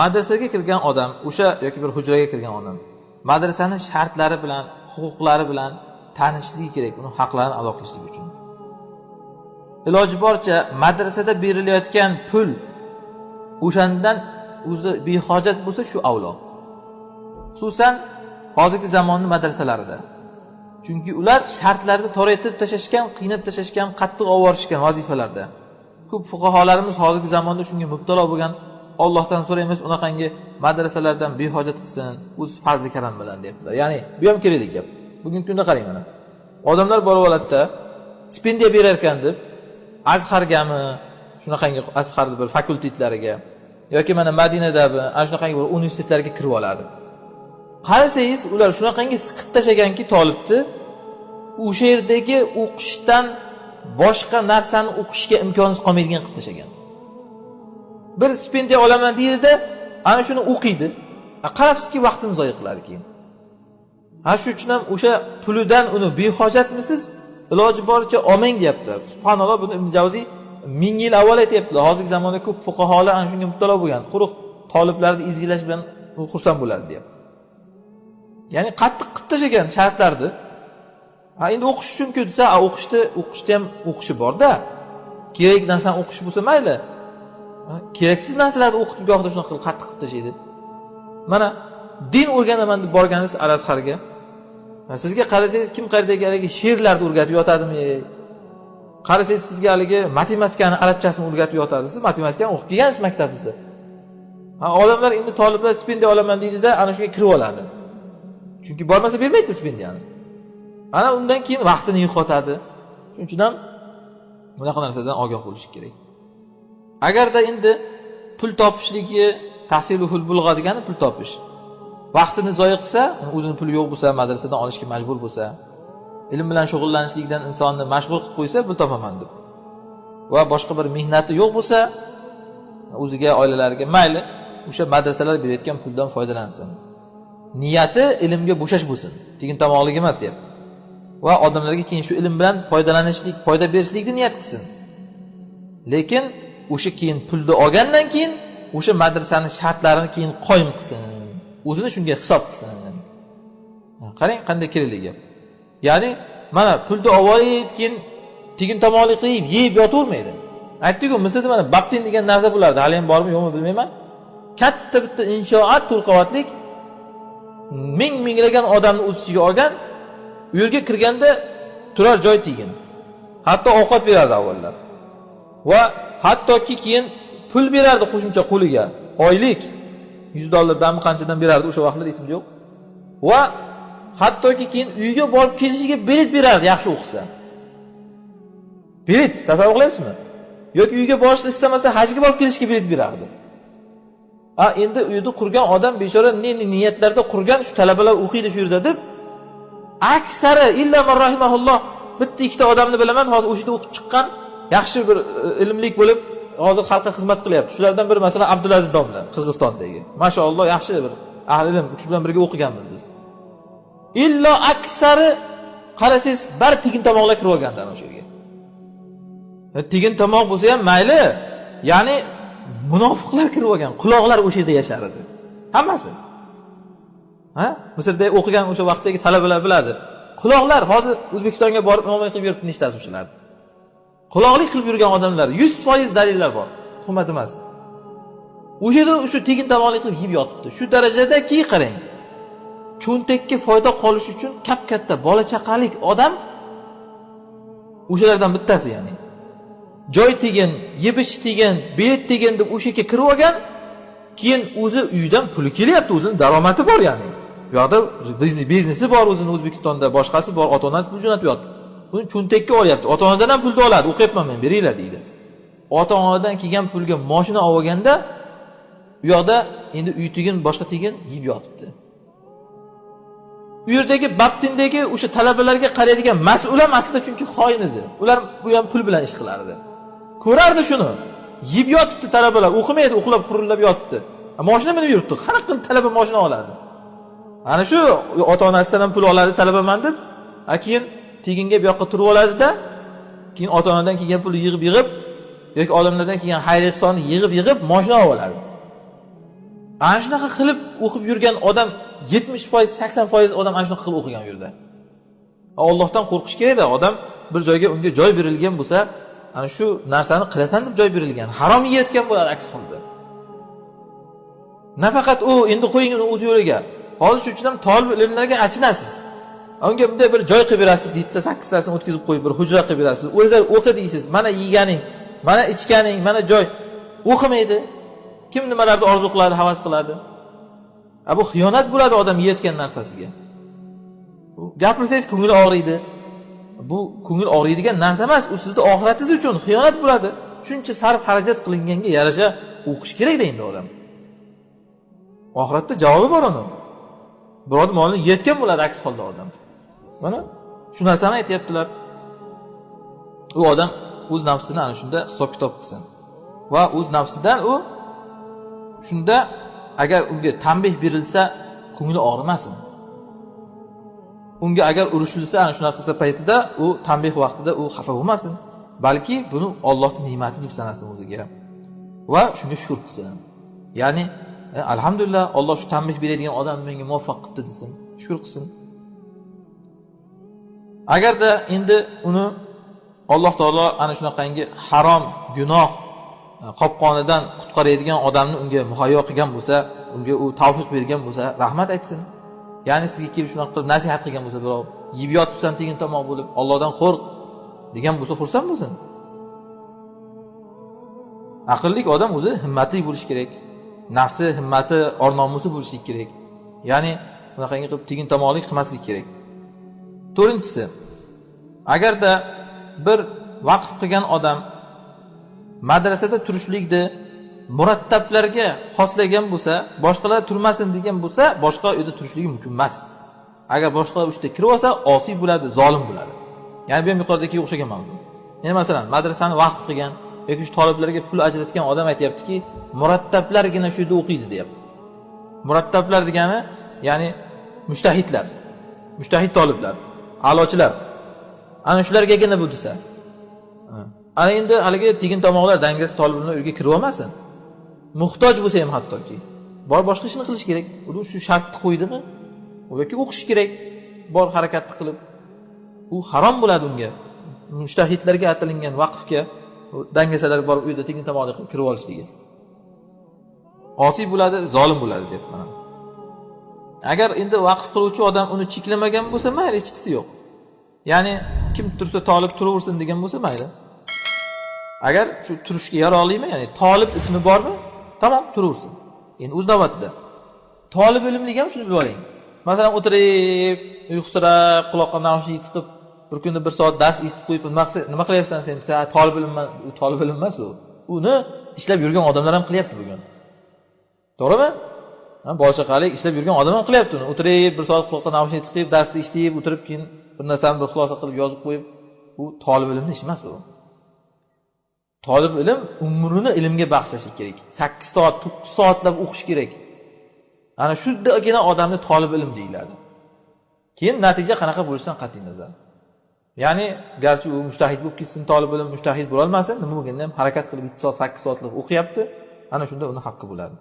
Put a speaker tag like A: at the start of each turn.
A: madrasaga kirgan odam o'sha yoki bir hujraga kirgan odam madrasani shartlari bilan huquqlari bilan tanishligi kerak uni haqlarini ado qilishlik uchun. Iloji boricha madrasada berilayotgan pul o'shandan o'zi behojat bo'lsa shu avlo. Xususan hozirgi zamonni madrasalarida. Chunki ular shartlarni toraytirib tashlashgan qiynab tashlashgan qattiq olib yuborishgan vazifalarda. Ko'p fuqarolarimiz hozirgi zamonda shunga mubtalo bo'lgan. Ollohdan so'raymiz unaqangi madrasalardan behojat qilsin o'z fazli karam bilan deyaptilar ya'ni bu ham kerakli gap. Bugungi kunda qarang mana. Odamlar borib oladida stipendiya berar ekan deb azhargami shunaqangi azharni bir fakultetlariga yoki mana madinadami ana shunaqangi bir universitetlarga kirib oladi. Qarasangiz ular shunaqangi siqib tashlaganki tolibni o'sha yerdagi o'qishdan boshqa narsani o'qishga imkonsiz qolmaydigan qilib tashlagan. Bir stipendiya olaman deydida ana shuni o'qiydi qarabsizki vaqtini zoya qiladi keyin. Ana shu uchun ham o'sha pulidan uni behojatmisiz? Iloji boricha olmang deyaptilar subhanalloh buni ibn javziy ming yil avval aytyaptilar hozirgi zamonda ko'p fuqarolar ana shunga mubtalo bo'lgan. Quruq toliblarni ezgilash bilan xursand bo'ladi deyapti. Ya'ni qattiq qilib tashlagan shartlarni ha endi o'qish uchunku desa o'qishni o'qishni ham o'qishi borda. Kerak narsani o'qish bo'lsa mayli. Keraksiz narsalarni o'qitib gohida shunaqa qilib qattiq qilib tashlaydi. Mana din o'rganaman deb borganingiz al azharga sizga qarasangiz kim qayerdagi haligi she'rlarni o'rgatib yotadimi? Qarasangiz sizga haligi matematikani arabchasini o'rgatib yotadi siz matematikani o'qib kelgansiz maktabimizda. Odamlar endi toliblar stipendiya olaman deydida ana shunga kirib oladi. Chunki bormasa bermaydi stipendiyani. Ana undan keyin vaqtini yo'qotadi. Shuning uchun ham bunaqa narsadan ogoh bo'lish kerak. Agarda endi pul topishligi tahsiluhul bulg'a degani pul topish. Vaqtini zoya qilsa o'zini puli yo'q bo'lsa madrasadan olishga majbur bo'lsa ilm bilan shug'ullanishlikdan insonni mashg'ul qilib qo'ysa pul topaman deb. Va boshqa bir mehnati yo'q bo'lsa o'ziga oilalariga mayli o'sha madrasalar berayotgan puldan foydalansin. Niyati ilmga bo'shash bo'lsin. Tekin tomoqlik emas deyapti. Va odamlarga keyin shu ilm bilan foydalanishlik foyda berishlikni niyat qilsin. Lekin o'sha keyin pulni olgandan keyin o'sha madrasani shartlarini keyin qoyim qilsin o'zini shunga hisob qilsin. Qarang qanday kerakli gap. Ya'ni mana pulni olib olib keyin tekin tomoqlik qilib yeb yotavermaydi. Aytdiku misrda mana baptin degan narsa bo'lardi. Hali ham bormi yo'qmi bilmayman. Katta bitta inshoat to'rt qavatlik ming minglagan odamni o'z ichiga olgan u yerga kirganda turar joy tegin. Hatto ovqat berardi avvallar. Va hattoki keyin pul berardi qo'shimcha qo'liga. Oylik. Yuz dollardanmi qanchadan berardi o'sha vaqtlar esimda yo'q. Va hattoki keyin uyiga borib kelishiga bilet berardi yaxshi o'qisa. Bilet tasavvur qilyapsizmi? Yoki uyga borishni istamasa hajga borib kelishga bilet berardi. A endi uyni qurgan odam bechora ne niyatlarda qurgan shu talabalar o'qiydi shu yerda deb aksari illa rahimaulloh bitta ikkita odamni bilaman hozir o'sha yerda o'qib chiqqan yaxshi bir e, ilmlik bo'lib hozir xalqqa xizmat qilyapti. Shulardan biri masalan abdulaziz domla qirg'izistondagi. Mashaalloh yaxshi bir ahli ilm. Shu bilan birga o'qiganmiz biz. Illo aksari qarasangiz bari tekin tomoqlar kirib olgandi ana o'sha yerga. E, tekin tomoq bo'lsa ham mayli ya'ni munofiqlar kirib olgan quloqlar o'sha yerda yashar edi. Hammasi. Ha? Misrda o'qigan o'sha vaqtdagi talabalar biladi. Quloqlar hozir o'zbekistonga borib imomlik qilib yuribdi nechtasi o'shalarni quloqlik qilib yurgan odamlar yuz foiz dalillar bor. Tuhmat emas. O'sha yerda o'sha tekin tomoqlik qilib yeb yotibdi. Shu darajadaki qarang cho'ntakka foyda qolish uchun kap katta bola chaqalik odam o'shalardan bittasi ya'ni. Joy tegin yeb ichi tegin bilet tegin deb o'sha yerga kirib olgan keyin o'zi uyidan puli kelyapti o'zini daromadi bor ya'ni. Bu yoqda biznesi bor o'zini o'zbekistonda boshqasi bor ota onasi pul jo'natib yotibdi. Uni cho'ntakka olyapti. Ota onadan ham pulni oladi o'qiyapman men beringlar deydi. Ota onadan kelgan pulga moshina olib olganda u yoqda endi uy tegin boshqa tegin yeb yotibdi. U yerdagi baptindagi o'sha talabalarga qaraydigan mas'ul ham aslida chunki xoin edi. Ular bu ham pul bilan ish qilardi. Ko'rardi shuni. Yeb yotibdi talabalar. O'qimaydi uxlab xurillab yotibdi. Moshina minib yuribdi. Qanaqa qilib talaba moshina oladi ana shu ota onasidan ham pul oladi talabaman deb. A keyin teginga bu yoqqa turib oladida keyin ota onadan kelgan pulni yig'ib yig'ib yoki olimlardan kelgan xayr ehsonni yig'ib yig'ib moshina olib oladi. Ana shunaqa qilib o'qib yurgan odam yetmish foiz sakson foiz odam ana shunaqa qilib o'qigan u yerda ollohdan qo'rqish kerakda odam bir joyga unga joy berilgan bo'lsa ana shu narsani qilasan deb joy berilgan harom yeyayotgan bo'ladi aks holda nafaqat u endi qo'ying uni o'z yo'liga? Hozir shuning uchun ham tolib ilmlarga achinasiz. Unga bunday bir joy qilib berasiz yettita sakkiztasini o'tkazib qo'yib bir hujra qilib berasiz. O'zlari o'qi deysiz mana yeganing mana ichganing mana joy. O'qimaydi. Kim nimalarni orzu qiladi havas qiladi? A bu xiyonat bo'ladi odam yeyotgan narsasiga. Gapirsangiz ko'ngli og'riydi. Bu ko'ngil og'riydigan narsa emas u sizni oxiratingiz uchun xiyonat bo'ladi. Shuncha sarf xarajat qilinganga yarasha o'qish kerakda endi odam. Oxiratda javobi bor uni. Birovni molini yeyotgan bo'ladi aks holda odam. Mana shu narsani aytyaptilar. U odam o'z nafsini ana shunda hisob kitob qilsin va o'z nafsidan u shunda agar unga tanbeh berilsa ko'ngli og'rimasin unga agar urishilsa ana shu narsa paytida u tanbeh vaqtida u xafa bo'lmasin balki buni ollohni ne'mati deb sanasin o'ziga. Va shunga shukur qilsin. Ya'ni e, alhamdulillah olloh shu tanbeh beradigan odamni menga muvaffaq qilibdi desin shukur qilsin. Agarda endi uni alloh taolo ana shunaqangi harom gunoh e, qopqonidan qutqaradigan odamni unga muhayyo qilgan bo'lsa unga u tavfiq bergan bo'lsa rahmat aytsin. Ya'ni sizga kelib shunaqa qilib nasihat qilgan bo'lsa birov yeb yotibsan tegin tomoq bo'lib ollohdan qo'rq degan bo'lsa xursand bo'lsin. Aqlli odam o'zi himmatli bo'lishi kerak nafsi himmati or nomusi bo'lishi kerak. Ya'ni bunaqangi qilib tegin tomoqlik qilmaslik kerak. To'rtinchisi agarda bir vaqf qilgan odam madrasada turishlikni murattablarga xoslagan bo'lsa boshqalar turmasin degan bo'lsa boshqa uyda turishligi mumkin emas. Agar boshqalar uchta kirib olsa osiy bo'ladi zolim bo'ladi. Ya'ni bu ham yuqoridagiga o'xshagan mavzu. Endi masalan madrasani vaqf qilgan yoki shu toliblarga pul ajratgan odam aytyaptiki murattablargina shu yerda o'qiydi deyapti. Murattablar degani ya'ni mushtahidlar mushtahid toliblar. A'lochilar. Ana shulargagina bu desa. Ana endi haligi tegin tomoqlar dangasa toliblar uyga kirib olmasin. Muhtoj bo'lsa ham hattoki. Bor boshqa ishni qilish kerak. U shu shartni qo'ydimi? Yoki o'qish kerak. Bor harakatni qilib. U harom bo'ladi unga. Mushtahidlarga atalingan vaqfga dangasalar borib uyda tegin tomoqda qilib kirib olishligi. Osiy bo'ladi zolim bo'ladi deyapman agar endi vaqf qiluvchi odam uni cheklamagan bo'lsa mayli hechqisi yo'q. Ya'ni kim tursa tolib turaversin degan bo'lsa mayli. Agar shu turishga yaroqlimi ya'ni tolib ismi bormi tamom turaversin. Endi o'z navbatida tolib ilmlik ham shuni bilib oling. Masalan o'tirib uyqusirab quloqqa naushnik tiqib bir kunda bir soat dars eshitib qo'yib nima nima qilyapsan sen? Desa tolib ilmman u tolib ilm emas u. Uni ishlab yurgan odamlar ham qilyapti bugun. To'g'rimi? Boshaqalik ishlab yurgan odam ham qilyapti uni. O'tirib bir soat quloqqa naushnik tiqib darsni eshitib o'tirib keyin bir narsani bir xulosa qilib yozib qo'yib u tolib ilmni ishi emas u tolib ilm umrini ilmga bag'ishlashi kerak. Sakkiz soat to'qqiz soatlab o'qish kerak. Ana shudagina odamni tolib ilm deyiladi. Keyin natija qanaqa bo'lishidan qat'iy nazar. Ya'ni garchi u mushtahid bo'lib ketsin tolib ilm mushtahid bo'lolmasin nima bo'lganda ham harakat qilib yetti soat sakkiz soatlab o'qiyapti. Ana shunda uni haqqi bo'ladi.